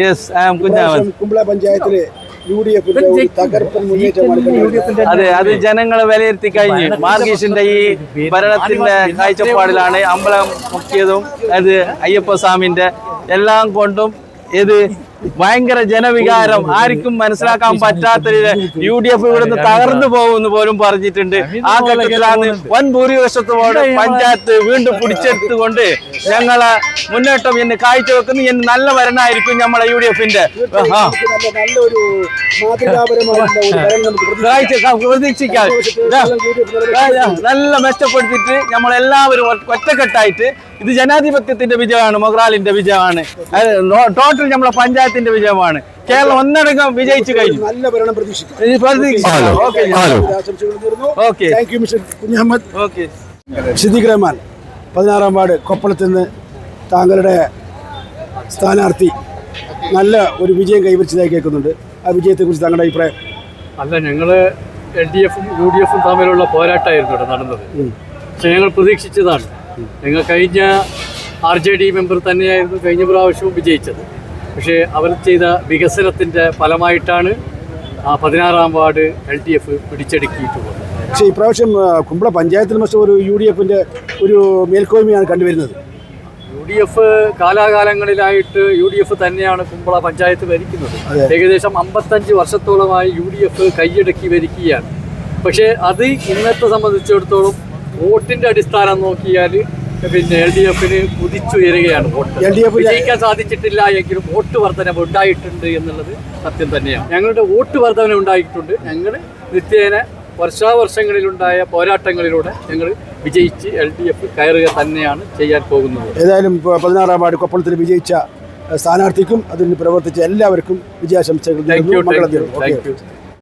Yes Kumbla പഞ്ചായത്തിൽ U D എഫിന്റെ ഒരു തകർപ്പൻ മുന്നേറ്റമാണ് അതെ അത് ജനങ്ങളെ വിലയിരുത്തി കഴിഞ്ഞു. മാർഗീഷിന്റെ ഈ ഭരണത്തിന്റെ കാഴ്ചപ്പാടിലാണ് അമ്പലം മുക്കിയതും. അത് അയ്യപ്പ സ്വാമിന്റെ എല്ലാം കൊണ്ടും ഇത് ഭയങ്കര ജനവികാരം. ആർക്കും മനസ്സിലാക്കാൻ പറ്റാത്ത യു ഡി എഫ് ഇവിടുന്ന് തകർന്നു പോകുമെന്ന് പോലും പറഞ്ഞിട്ടുണ്ട്. ആ ഘട്ടത്തിലാണ് വൻ ഭൂരിപക്ഷത്തോടെ പഞ്ചായത്ത് വീണ്ടും പിടിച്ചെടുത്തുകൊണ്ട് ഞങ്ങളെ മുന്നേറ്റം എന്ന് കാഴ്ചവെക്കുന്നു. എന്ന് നല്ല വരനായിരിക്കും നമ്മളെ യു ഡി എഫിന്റെ പ്രതീക്ഷിക്കാം. നല്ല മെച്ചപ്പെടുത്തിയിട്ട് നമ്മളെല്ലാവരും ഒറ്റക്കെട്ടായിട്ട് ഇത് ജനാധിപത്യത്തിന്റെ വിജയമാണ് മൊഗ്രാലിന്റെ വിജയമാണ്. ടോട്ടൽ നമ്മളെ പഞ്ചായത്തിന്റെ വിജയമാണ്. കേരളം ഒന്നടങ്കം വിജയിച്ചു കഴിഞ്ഞു. നല്ല ഭരണം പ്രതീക്ഷിക്കാം ഇത് പ്രതീക്ഷിക്കാം. ഓക്കെ ആശംസകൾ നേരുന്നു. Okay. Thank you mister Kunjahammed. Okay. Siddique Rahman പതിനാറാം വാർഡ് കൊപ്പളത്തിൽ നിന്ന് താങ്കളുടെ സ്ഥാനാർത്ഥി നല്ല ഒരു വിജയം കൈവരിച്ചതായി കേൾക്കുന്നുണ്ട്. ആ വിജയത്തെക്കുറിച്ച് താങ്കളുടെ അഭിപ്രായം? അല്ല ഞങ്ങൾ എൽ ഡി എഫും യു ഡി എഫും തമ്മിലുള്ള പോരാട്ടമായിരുന്നു ഇവിടെ നടന്നത്. പക്ഷെ ഞങ്ങൾ പ്രതീക്ഷിച്ചതാണ്. ഞങ്ങൾ കഴിഞ്ഞ ആർ ജെ ഡി മെമ്പർ തന്നെയായിരുന്നു കഴിഞ്ഞ പ്രാവശ്യവും വിജയിച്ചത്. പക്ഷേ അവർ ചെയ്ത വികസനത്തിന്റെ ഫലമായിട്ടാണ് ആ പതിനാറാം വാർഡ് എൽ ഡി എഫ് പിടിച്ചെടുക്കിയിട്ടുള്ളത്. പക്ഷേ ഇപ്രാവശ്യം പ്രാവശ്യം കുമ്പള പഞ്ചായത്തിൽ പക്ഷേ ഒരു യു ഡി എഫിന്റെ ഒരു മേൽക്കോയ്മയാണ് കണ്ടുവരുന്നത്. യു ഡി എഫ് കാലാകാലങ്ങളിലായിട്ട് യു ഡി എഫ് തന്നെയാണ് കുമ്പള പഞ്ചായത്ത് ഭരിക്കുന്നത്. ഏകദേശം അമ്പത്തഞ്ച് വർഷത്തോളമായി യു ഡി എഫ് കൈയടക്കി ഭരിക്കുകയാണ്. പക്ഷേ അത് ഇന്നത്തെ സംബന്ധിച്ചിടത്തോളം വോട്ടിന്റെ അടിസ്ഥാനം നോക്കിയാൽ പിന്നെ എൽ ഡി എഫിന് കുതിച്ചുയരുകയാണ് വോട്ട്. എൽ ഡി എഫ് വിജയിക്കാൻ സാധിച്ചിട്ടില്ല എങ്കിലും വോട്ട് വർധനവ് ഉണ്ടായിട്ടുണ്ട് എന്നുള്ളത് സത്യം തന്നെയാണ്. ഞങ്ങളുടെ വോട്ട് വർധന ഉണ്ടായിട്ടുണ്ട്. ഞങ്ങൾ നിത്യേന വർഷാവർഷങ്ങളിലുണ്ടായ പോരാട്ടങ്ങളിലൂടെ ഞങ്ങൾ വിജയിച്ച് എൽ ഡി എഫ് കയറുക തന്നെയാണ് ചെയ്യാൻ പോകുന്നത്. ഏതായാലും ഇപ്പോൾ പതിനാറാം വാർഡ് കൊപ്പളത്തിൽ വിജയിച്ച സ്ഥാനാർത്ഥിക്കും അതിന് പ്രവർത്തിച്ച എല്ലാവർക്കും വിജയാശംസകൾ. Thank you